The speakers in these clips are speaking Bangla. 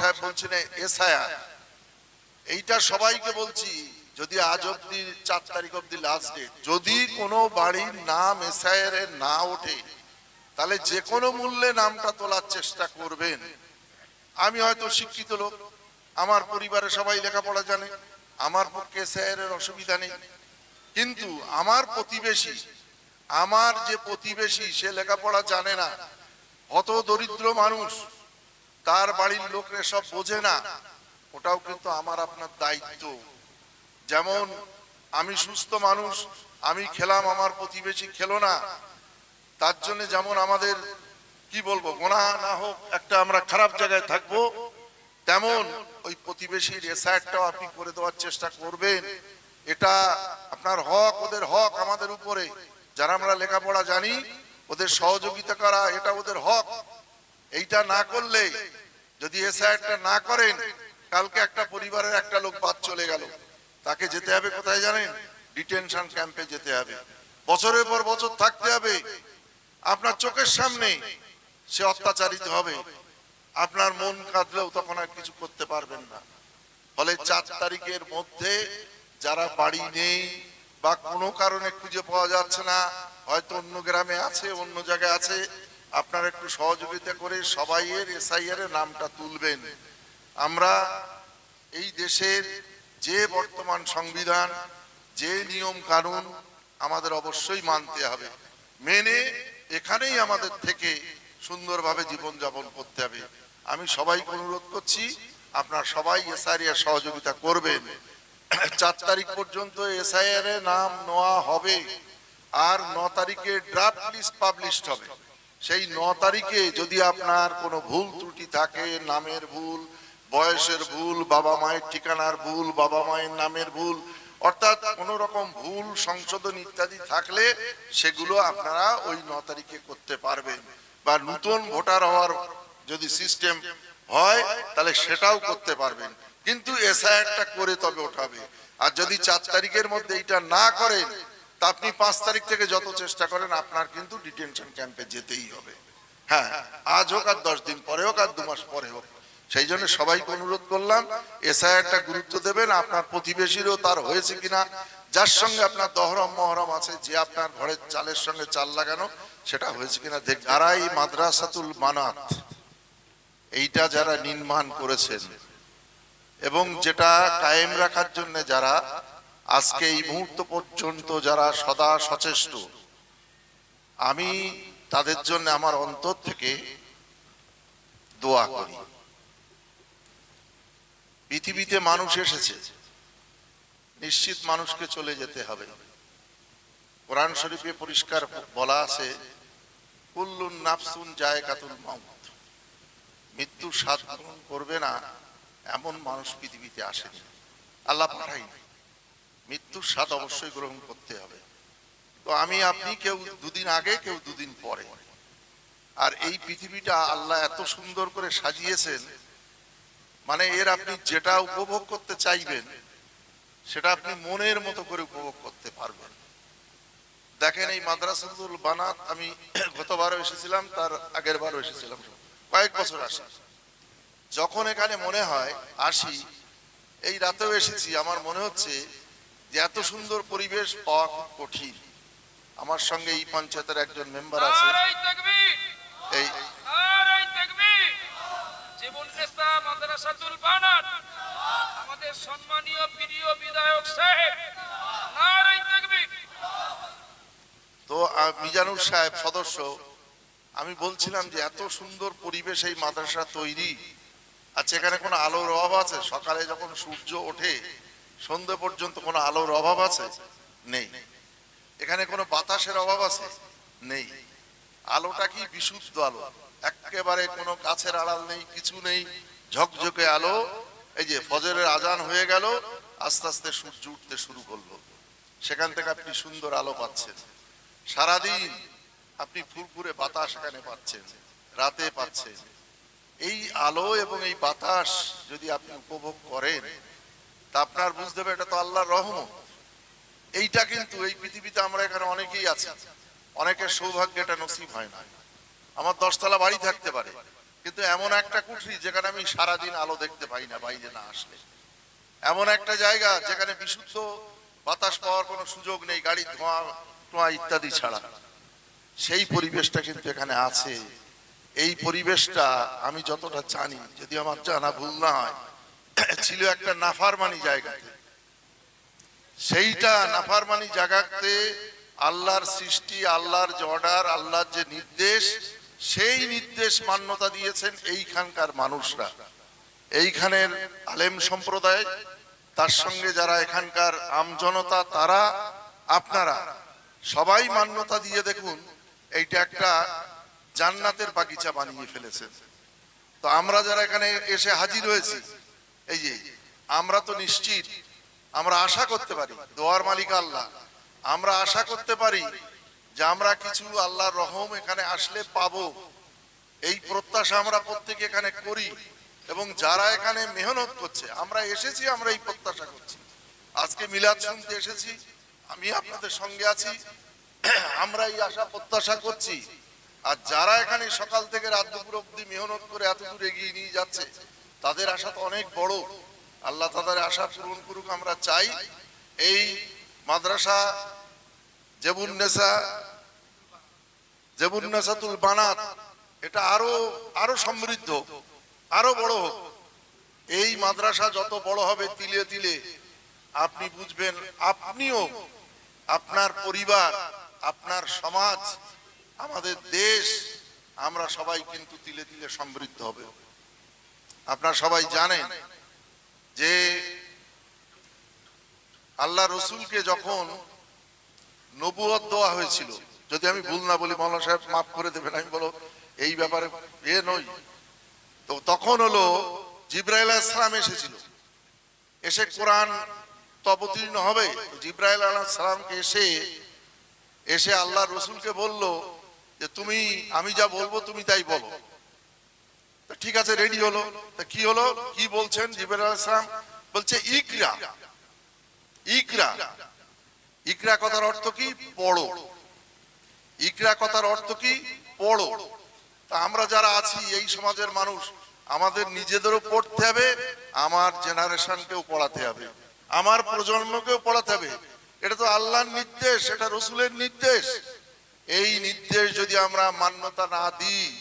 সাহেব বলছেন এসআইআর এইটা সবাইকে বলছি, যদি আজ অব্দি চার তারিখ অব্দি লাস্ট ডেট যদি কোনো বাড়ির নাম এসআইআর না ওঠে, তাহলে যে কোনো মূল্যে নামটা তোলার চেষ্টা করবেন। আমি হয়তো শিক্ষিত লোক, আমার পরিবারে সবাই লেখাপড়া জানে, আমার পক্ষে এসআইআর এর অসুবিধা নেই। কিন্তু আমার প্রতিবেশী, আমার যে প্রতিবেশী, সে লেখাপড়া জানে না, অত দরিদ্র মানুষ তার বাড়ির লোকরা সব বোঝে না। ওটাও কিন্তু আমার আপনার দায়িত্ব। যেমন, আমি সুস্থ মানুষ, আমি খেলাম, আমার প্রতিবেশী খেলো না। তার জন্য যেমন আমাদের, কি বলব, গোনা না হোক, একটা আমরা খারাপ জায়গায় থাকব, তেমন ওই প্রতিবেশীর এসআইটাও আপনি করে দেওয়ার চেষ্টা করবেন। এটা আপনার হক, ওদের হক আমাদের উপরে। যারা আমরা লেখাপড়া জানি, ওদের সহযোগিতা করা, এটা ওদের হক। এইটা না করলে যদি এসআইটা না করেন, কালকে একটা পরিবারের একটা লোক বাদ চলে গেল। তাকে যেতে হবে কোথায় জানেন? ডিটেনশন ক্যাম্পে যেতে হবে। বছরের পর বছর থাকতে হবে। আপনার চোখের সামনে সে অত্যাচারিত হবে। আপনার মন কাঁদলেও তখন আর কিছু করতে পারবেন না। ফলে চার তারিখের মধ্যে যারা বাড়ি নেই বা কোনো কারণে খুঁজে পাওয়া যাচ্ছে না, হয়তো অন্য গ্রামে আছে, অন্য জায়গায় আছে আপনারা একটু সহযোগিতা করে সবাইয়ের এসআইআর এর নামটা তুলবেন। আমরা এই দেশের যে বর্তমান সংবিধান, যে নিয়ম কানুন আমাদের অবশ্যই মানতে হবে। মেনে এখানেই আমাদের থেকে সুন্দরভাবে জীবন যাপন করতে হবে। আমি সবাইকে অনুরোধ করছি, আপনার সবাই এসআইআর সহযোগিতা করবেন। চার তারিখ পর্যন্ত এসআইআর এর নাম নেওয়া হবে। আর ন তারিখে ড্রাফট লিস্ট পাবলিশড হবে। সেই ন তারিখে যদি আপনার কোনো ভুল ত্রুটি থাকে, নামের ভুল, বয়সের ভুল, বাবা মায়ের ঠিকানার ভুল, বাবা মায়ের নামের ভুল, অর্থাৎ কোন রকম ভুল, সংশোধন ইত্যাদি থাকলে সেগুলো আপনারা ওই ন তারিখে করতে পারবেন। বা নতুন ভোটার হওয়ার যদি সিস্টেম হয়, তাহলে সেটাও করতে পারবেন। কিন্তু এসআইআরটা করে তবে ওঠাবে। আর যদি চার তারিখের মধ্যে এটা না করেন তা আপনি পাঁচ তারিখ থেকে যত চেষ্টা করেন, আপনার কিন্তু ডিটেনশন ক্যাম্পে যেতেই হবে। হ্যাঁ আজ হোক আর দশ দিন পরে হোক আর দু মাস পরে হোক। সেই জন্য সবাইকে অনুরোধ করলাম এসআইআরটা গুরুত্ব দেবেন, আপনার প্রতিবেশীরও তার হয়েছে কিনা, যার সঙ্গে আপনার দহরম মহরম আছে, যে আপনার ঘরের চালের সঙ্গে চাল লাগানো, সেটা হয়েছে কিনা দেখ যারা এই মাদ্রাসাতুল মানাত, এইটা যারা নির্মাণ করেছেন, এবং যেটা কায়েম রাখার জন্য যারা আজকে এই মুহূর্ত পর্যন্ত যারা সদা সচেষ্ট, আমি তাদের জন্য আমার অন্তর থেকে দোয়া করি। পৃথিবীতে মানুষ এসেছে, নিশ্চিত মানুষকে চলে যেতে হবে। কোরআন শরীফে পরিষ্কার বলা আছে, কুল্লুন নাফসুন জায়গাতুল মাউত। মৃত্যু গ্রহণ করবে না এমন মানুষ পৃথিবীতে আসেনি। আল্লাহ পাঠাইনি। মৃত্যুর স্বাদ অবশ্যই গ্রহণ করতে হবে। তো আমি, আপনি কেউ দুদিন আগে, কেউ দুদিন পরে। আর এই পৃথিবীটা আল্লাহ এত সুন্দর করে সাজিয়েছেন মানে এর আপনি যেটা উপভোগ করতে চাইবেন, সেটা আপনি মনের মতো করে উপভোগ করতে পারবেন। দেখেন এই মাদ্রাসাতুল বানাত, আমি গতবারও এসেছিলাম, তার আগের বারও এসেছিলাম। কয়েক বছর আসি। যখন এখানে মনে হয়, আসি, এই রাতেও এসেছি, আমার মনে হচ্ছে যে এত সুন্দর পরিবেশ পাওয়া খুব কঠিন। আমার সঙ্গে এই পঞ্চায়েতের একজন মেম্বার আছে। এই আমাদের সম্মানীয় প্রিয় বিধায়ক সাহেব তো মিজানুর সাহেব সদস্য আমি বলছিলাম যে এত সুন্দর পরিবেশ এই মাদ্রাসা তৈরি। আচ্ছা এখানে কোনো আলোর অভাব আছে? সকালে যখন সূর্য ওঠে সন্ধ্যে পর্যন্ত কোনো আলোর অভাব আছে? নেই। এখানে কোনো বাতাসের অভাব আছে? নেই। আলোটা কি বিশুদ্ধ আলো? একেবারে কোনো গাছের আড়াল নেই, কিছু নেই, ঝকঝকে আলো। এই যে ফজরের আজান হয়ে গেল, আস্তে আস্তে সূর্য উঠতে শুরু করল। সেখান থেকে আপনি সুন্দর আলো পাচ্ছেন। সারাদিন আপনি ফুরফুরে বাতাস এখানে পাচ্ছেন, রাতে পাচ্ছেন। এই আলো এবং এই বাতাস যদি আপনি উপভোগ করেন তা আপনার বুঝতে হবে, এটা তো আল্লাহর রহমত। এইটা কিন্তু এই পৃথিবীতে আমরা এখানে অনেকেই আছি। অনেকের সৌভাগ্য এটা নসিব হয় না। আমার দশতলা বাড়ি থাকতে পারে, কিন্তু এমন একটা কুঠরি যেখানে আমি সারাদিন আলো দেখতে পাই না, বাইরে না আসলে। এমন একটা জায়গা যেখানে বিশুদ্ধ বাতাস পাওয়ার কোনো সুযোগ নেই, গাড়ি ধোঁয়া টোঁয়া ইত্যাদি ছাড়া। সেই পরিবেশটা কিন্তু এখানে আছে। এই পরিবেশটা আমি যতটা জানি, যদি আমার জানা ভুল না হয় ছিল একটা নাফারমানি জায়গাতে। সেইটা নাফারমানি জায়গাতে আল্লাহর সৃষ্টি, আল্লাহর যে অর্ডার আল্লাহর যে নির্দেশ, সেই নির্দেশ মান্যতা দিয়েছেন এইখানকার মানুষরা। এইখানের আলেম সম্প্রদায়, তার সঙ্গে যারা এখানকার আমজনতা তারা, আপনারা, সবাই মান্যতা দিয়ে দেখুন, এইটা একটা জান্নাতের বাগিচা বানিয়ে ফেলেছেন তো আমরা যারা এখানে এসে হাজির হয়েছি এই যে, আমরা তো নিশ্চিত, আমরা আশা করতে পারি, দোয়ার মালিক আল্লাহ। আমরা আশা করতে পারি যে আমরা কিছু আল্লাহর রহম এখানে আসলে পাবো। এই প্রত্যাশা আমরা প্রত্যেকে এখানে করি এবং যারা এখানে মেহনত করছে, আমরা এসেছি, আমরা এই প্রত্যাশা করছি। আজকে মিলাদ শুনতে এসেছি, আমি আপনাদের সঙ্গে আছি, আমরা এই আশা প্রত্যাশা করছি। আর যারা এখানে সকাল থেকে রাত দুপুর অব্দি মেহনত করে এত দূর এগিয়ে নিয়ে যাচ্ছে তাদের আশা তো অনেক বড়। আল্লাহ তাদের আশা পূরণ করুক, আমরা চাই। এই মাদ্রাসা জেবুন্নেসা, জেবুন্নেসাতুল বানাত, এটা আরও আরও সমৃদ্ধ আরও বড় হোক। এই মাদ্রাসা যত বড় হবে তিলে তিলে, আপনি বুঝবেন, আপনিও আপনার পরিবার, আপনার সমাজ, আমাদের দেশ, আমরা সবাই কিন্তু তিলে তিলে সমৃদ্ধ হবে। আপনারা সবাই জানেন যে আল্লাহ রসুলকে যখন নবুয়ত দেওয়া হয়েছিল, যদি আমি ভুল না বলি মাওলানা সাহেব মাফ করে দেবেন, আমি বলো এই ব্যাপারে এ নই তো তখন হলো জিব্রাইল সালাম এসেছিল। এসে কোরআন তো অবতীর্ণ হবে। জিব্রাইল আলাহ সালামকে এসে এসে আল্লাহ রসুলকে বলল যে, তুমি, আমি যা বলব তুমি তাই বলো। ঠিক আছে রেডি হলো। তা কি হলো? কি বলছেন? আলাইহিস সালাম বলছে, ইকরা। ইকরা। ইকরা কথার অর্থ কি? পড়ো। ইকরা কথার অর্থ কি? পড়ো। তা আমরা যারা আছি, এই সমাজের মানুষ, আমাদের নিজেদেরও পড়তে হবে, আমার জেনারেশনকেও পড়াতে হবে, আমার প্রজন্মকেও পড়াতে হবে। এটা তো আল্লাহর নির্দেশ, এটা রসুলের নির্দেশ। এই নির্দেশ যদি আমরা মান্যতা না দিই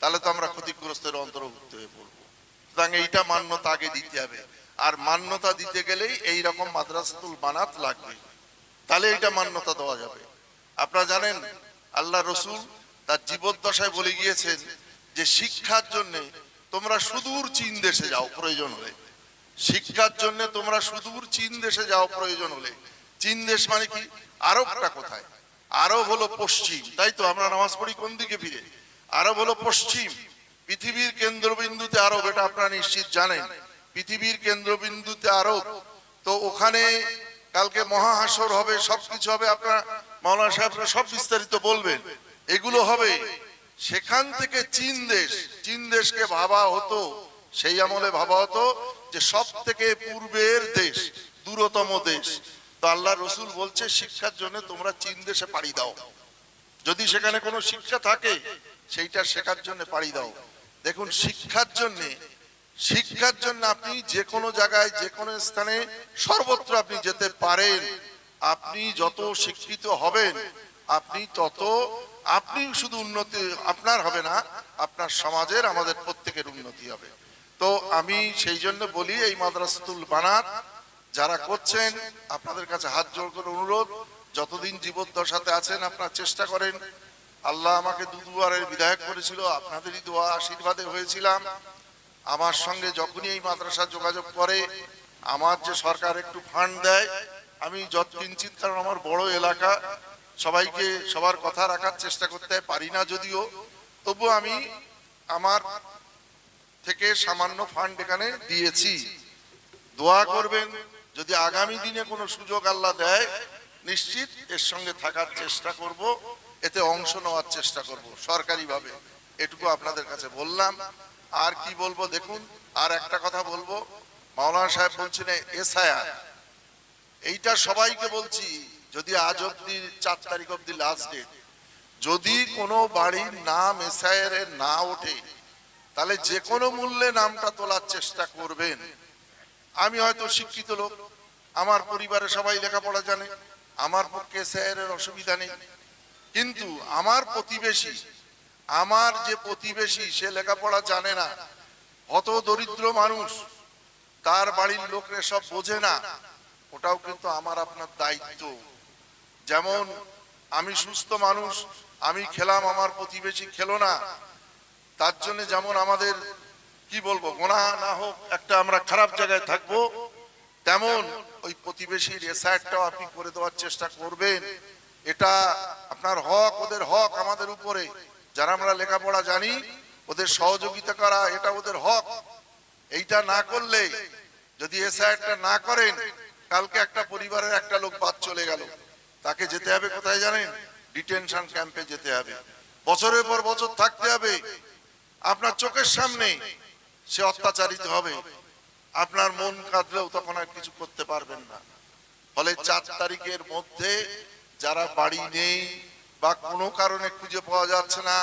তাহলে তো আমরা ক্ষতিগ্রস্তের অন্তর্ভুক্ত হয়ে পড়ব। সুতরাং এইটা মান্যতা আগে দিতে হবে। আর মান্যতা দিতে গেলেই এই রকম মাদ্রাসাতুল বানাত লাগবে। তাহলে এটা মান্যতা দেওয়া যাবে। আপনারা জানেন, আল্লাহ রসুল তার জীবদ্দশায় বলে গিয়েছেন যে শিক্ষার জন্য তোমরা সুদূর চীন দেশে যাও, প্রয়োজন হলে। শিক্ষার জন্য তোমরা সুদূর চীন দেশে যাও, প্রয়োজন হলে। চীন দেশ মানে কি? আরবটা কোথায়? আরব হলো পশ্চিম। তাই তো আমরা নামাজ পড়ি কোন দিকে ফিরে? আরব হলো পশ্চিম। পৃথিবীর কেন্দ্রবিন্দুতে আরব, এটা আপনারা নিশ্চিত জানেন। পৃথিবীর কেন্দ্রবিন্দুতে আরব। তো ওখানে কালকে মহাহাসর হবে, সবকিছু হবে, আপনার মাওলানা সাহেবরা সব বিস্তারিত বলবেন। এগুলো হবে সেখান থেকে চীন দেশ। চীন দেশকে ভাবা হতো, সেই আমলে ভাবা হতো যে সব থেকে পূর্বের দেশ, দূরতম দেশ। তো আল্লাহ রসুল বলছে, শিক্ষার জন্য তোমরা চীন দেশে পাড়ি দাও। যদি সেখানে কোনো শিক্ষা থাকে সেইটা শেখার জন্য পাড়ি দাও। দেখুন, শিক্ষার জন্য শিক্ষার জন্য আপনি যে কোনো জায়গায় যে কোনো স্থানে সর্বত্র আপনি যেতে পারেন। আপনি যত শিক্ষিত হবেন, আপনি তত, আপনি শুধু উন্নতি, আপনার হবে না, আপনার সমাজের, আমাদের প্রত্যেকের উন্নতি হবে। তো আমি সেই জন্য বলি, এই মাদ্রাসাতুল বানাত যারা করছেন, আপনাদের কাছে হাত জোর করে অনুরোধ, যতদিন জীবদ্দশাতে আছেন, আপনারা চেষ্টা করেন আল্লাহ আমাকে দুদুয়ারের বিধায়ক করেছিল, আপনাদেরই দোয়া আশীর্বাদে হয়েছিলাম। আমার সঙ্গে যখনই এই মাদ্রাসা যোগাযোগ করে, আমার যে সরকার একটু ফান্ড দেয়, আমি যত কিঞ্চিত কারণ আমার বড় এলাকা, সবাইকে সবার কথা রাখার চেষ্টা করতে পারি না যদিও, তবু আমি আমার থেকে সামান্য ফান্ড এখানে দিয়েছি। দোয়া করবেন, যদি আগামী দিনে কোনো সুযোগ আল্লাহ দেয়, নিশ্চিত এর সঙ্গে থাকার চেষ্টা করব। এতে অংশ নেওয়ার চেষ্টা করব, সরকারিভাবে। এটুকু আপনাদের কাছে বললাম। আর কি বলব দেখুন, আর একটা কথা বলব। মাওলানা সাহেব বলছেন, এসআইআর। এইটা সবাইকে বলছি, যদি আজ অব্দি চার তারিখ অব্দি লাস্ট ডেট যদি কোনো বাড়ির নাম এসআইআর এর না ওঠে, তাহলে যে কোনো মূল্যে নামটা তোলার চেষ্টা করবেন। আমি হয়তো শিক্ষিত লোক, আমার পরিবারে সবাই লেখাপড়া জানে, আমার পক্ষে স্যারের অসুবিধা নেই। কিন্তু আমার প্রতিবেশী, আমার যে প্রতিবেশী, সে লেখাপড়া জানে না। হত দরিদ্র মানুষ, তার বাড়ির লোকরা সব বোঝে না। ওটাও কিন্তু আমার আপনার দায়িত্ব। যেমন, আমি সুস্থ মানুষ, আমি খেলাম, আমার প্রতিবেশী খেলো না। তার জন্য যেমন আমাদের, কি বলব, গোনা না হোক, একটা আমরা খারাপ জায়গায় থাকব, তেমন ওই প্রতিবেশীর এসআইটাও আপনি করে দেওয়ার চেষ্টা করবেন। এটা আপনার হক, ওদের হক আমাদের উপরে। যারা আমরা লেখাপড়া জানি, ওদের সহযোগিতা করা, এটা ওদের হক। এইটা না করলে, যদি এসআইটা না করেন, কালকে একটা পরিবারের একটা লোক বাদ চলে গেল। তাকে যেতে হবে কোথায় জানেন? ডিটেনশন ক্যাম্পে যেতে হবে। বছরের পর বছর থাকতে হবে। আপনার চোখের সামনে সে অত্যাচারিত হবে। আপনার মন কাঁদলেও তখন আর কিছু করতে পারবেন না। ফলে চার তারিখের মধ্যে যারা বাড়ি নেই বা কোনো কারণে খুঁজে পাওয়া যাচ্ছে না,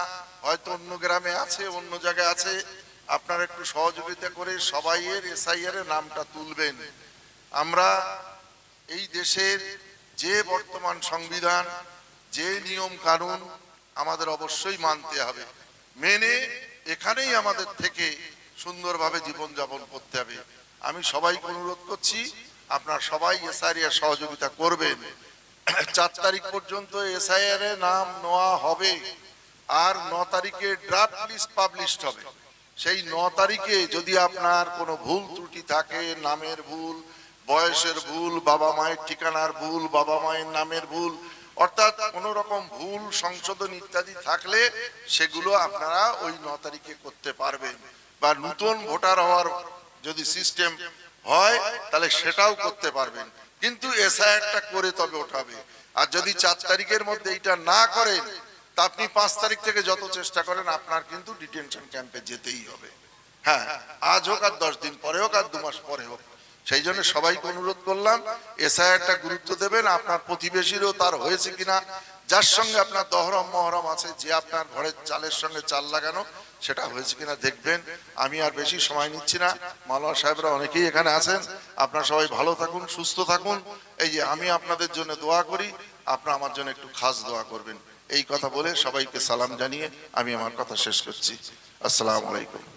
হয়তো অন্য গ্রামে আছে, অন্য জায়গায় আছে, আপনারা একটু সহযোগিতা করে সবাইয়ের এসআইআর এর নামটা তুলবেন। আমরা এই দেশের যে বর্তমান সংবিধান, যে নিয়ম কানুন আমাদের অবশ্যই মানতে হবে। মেনে এখানেই আমাদের থেকে সুন্দরভাবে জীবন যাপন করতে হবে। আমি সবাইকে অনুরোধ করছি, আপনার সবাই এসআইআর সহযোগিতা করবেন। চার তারিখ পর্যন্ত এসআইআর এর নাম নেওয়া হবে আর ন তারিখে ড্রাফট লিস্ট পাবলিশড হবে। সেই ন তারিখে যদি আপনার কোনো ভুল ত্রুটি থাকে, নামের ভুল, বয়সের ভুল, বাবা মায়ের ঠিকানার ভুল, বাবা মায়ের নামের ভুল, অর্থাৎ কোন রকম ভুল, সংশোধন ইত্যাদি থাকলে সেগুলো আপনারা ওই ন তারিখে করতে পারবেন। বা নতুন ভোটার হওয়ার যদি সিস্টেম হয়, তাহলে সেটাও করতে পারবেন। কিন্তু এসআইআরটা করে তবে ওঠাবে। আর যদি চার তারিখের মধ্যে এইটা না করেন, তা আপনি পাঁচ তারিখ থেকে যত চেষ্টা করেন, আপনার কিন্তু ডিটেনশন ক্যাম্পে যেতেই হবে। হ্যাঁ আজ হোক আর দশ দিন পরে হোক আর দু মাস পরে হোক। সেই জন্য সবাইকে অনুরোধ করলাম, এসআইআরটা গুরুত্ব দেবেন, আপনার প্রতিবেশীরও তার হয়েছে কিনা, যার সঙ্গে আপনার দহরম মহরম আছে, যে আপনার ঘরের চালের সঙ্গে চাল লাগানো সেটা হয়েছে কিনা দেখবেন। আমি আর বেশি সময় নিচ্ছি না। মালোয়া সাহেবরা অনেকেই এখানে আছেন। আপনারা সবাই ভালো থাকুন, সুস্থ থাকুন। এই যে আমি আপনাদের জন্য দোয়া করি, আপনারা আমার জন্য একটু খাস দোয়া করবেন। এই কথা বলে সবাইকে সালাম জানিয়ে আমি আমার কথা শেষ করছি। আসসালামু আলাইকুম।